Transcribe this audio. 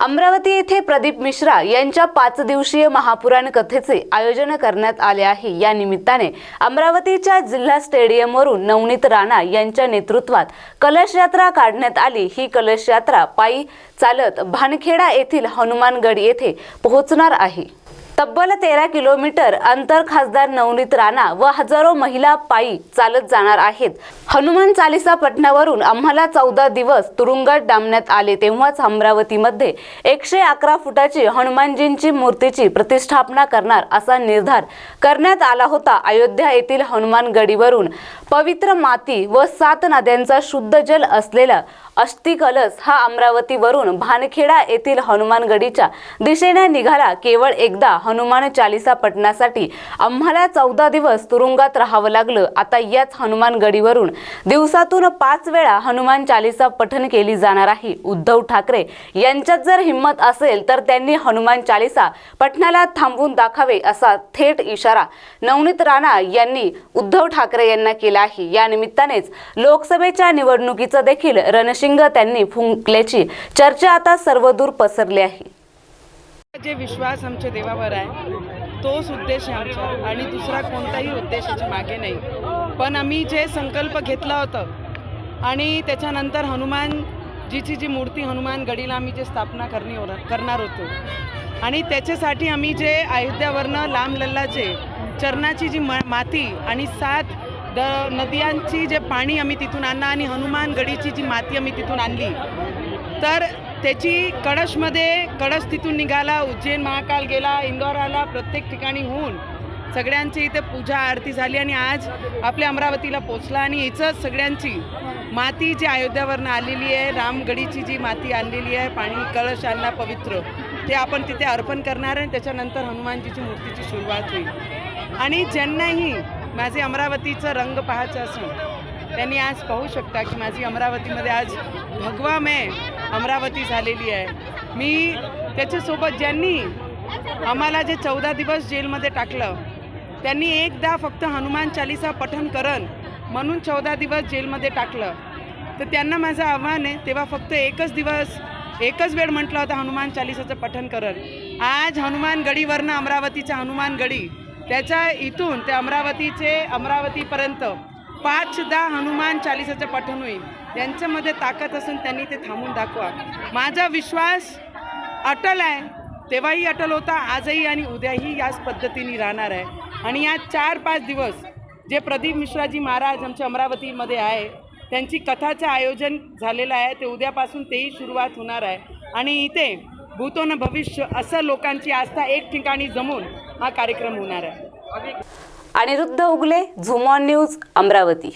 अमरावती येथे प्रदीप मिश्रा यांच्या पाच दिवसीय महापुराण कथेचे आयोजन करण्यात आले आहे. या निमित्ताने अमरावतीच्या जिल्हा स्टेडियमवरून नवनीत राणा यांच्या नेतृत्वात कलश यात्रा काढण्यात आली. ही कलश यात्रा पायी चालत भानखेडा येथील हनुमानगड येथे पोहोचणार आहे. तब्बल तेरा किलोमीटर अंतर खासदार नवनीत राणा व हजारो महिला पायी चालत जाणार आहेत. हनुमान चालिसा पटण्यावरून आम्हाला चौदा दिवस तुरुंगात डांबण्यात आले तेव्हाच अमरावतीमध्ये एकशे अकरा फुटाची हनुमानजींची मूर्तीची प्रतिष्ठापना करणार असा निर्धार करण्यात आला होता अयोध्या येथील हनुमान गडीवरून. पवित्र माती व सात नद्यांचा शुद्ध जल असलेला अस्थि हा अमरावतीवरून भानखेडा येथील हनुमानगडीच्या दिशेने निघाला. केवळ एकदा हनुमान चालिसा पटण्यासाठी आम्हाला चौदा दिवस तुरुंगात राहावं लागलं. आता याच हनुमानगडीवरून दिवसातून पाच वेळा हनुमान चालिसा पठण केली जाणार आहे. उद्धव ठाकरे यांच्यात जर हिंमत असेल तर त्यांनी हनुमान चालिसा पठणाला थांबवून दाखावे असा थेट इशारा नवनीत राणा यांनी उद्धव ठाकरे यांना केला आहे. या निमित्तानेच लोकसभेच्या निवडणुकीचं देखील रणशिंग त्यांनी फुंकल्याची चर्चा आता सर्वदूर पसरली आहे. जे विश्वास आमच्या देवावर आहे तोच उद्देश आहे आमचा आणि दुसरा कोणताही उद्देशाच्या मागे नाही. पण आम्ही जे संकल्प घेतला होता आणि त्याच्यानंतर हनुमान जीची जी मूर्ती हनुमान गडीला आम्ही जे स्थापना करणी हो करणार होतो आणि त्याच्यासाठी आम्ही जे अयोध्यावरनं लांब लल्लाचे चरणाची जी म माती आणि सात द नद्यांची जे पाणी आम्ही तिथून आणलं आणि हनुमानगडीची जी माती आम्ही तिथून आणली तर त्याची कळशमध्ये कळश तिथून निघाला उज्जैन महाकाल गेला इंदोर आला प्रत्येक ठिकाणी होऊन सगळ्यांची इथे पूजा आरती झाली आणि आज आपल्या अमरावतीला पोचला आणि हिचं सगळ्यांची माती जी अयोध्यावरनं आलेली आहे रामगडीची जी माती आणलेली आहे पाणी कळश आणला पवित्र ते आपण तिथे अर्पण करणार आहे आणि त्याच्यानंतर हनुमानजीची मूर्तीची सुरुवात होईल. आणि ज्यांनाही माझे अमरावतीचं रंग पाहायचं असून त्यांनी आज पाहू शकता की माझी अमरावतीमध्ये आज भगवामय अमरावती झालेली आहे. मी त्याच्यासोबत ज्यांनी आम्हाला जे चौदा दिवस जेलमध्ये टाकलं त्यांनी एकदा फक्त हनुमान चालिसा पठन करण म्हणून चौदा दिवस जेलमध्ये टाकलं. तर त्यांना माझं आव्हान आहे तेव्हा फक्त एकच दिवस एकच वेळ म्हटलं होतं हनुमान चालिसाचं पठन करन आज हनुमान गडीवरनं अमरावतीचा हनुमान गडी त्याच्या इथून ते अमरावतीचे अमरावतीपर्यंत पाचदा हनुमान चालिसाचं पठण होईल. त्यांच्यामध्ये ताकद असून त्यांनी ते थांबून दाखवा. माझा विश्वास अटल आहे. तेव्हाही अटल होता आजही आणि उद्याही याच पद्धतीने राहणार आहे. आणि या चार पाच दिवस जे प्रदीप मिश्राजी महाराज आमच्या अमरावतीमध्ये आहे त्यांची कथाचं आयोजन झालेलं आहे ते उद्यापासून तेही सुरुवात होणार आहे. आणि इथे भूतोन भविष्य असं लोकांची आस्था एक ठिकाणी जमून हा कार्यक्रम होणार आहे. अनिरुद्ध उगले झुमॉन न्यूज अमरावती.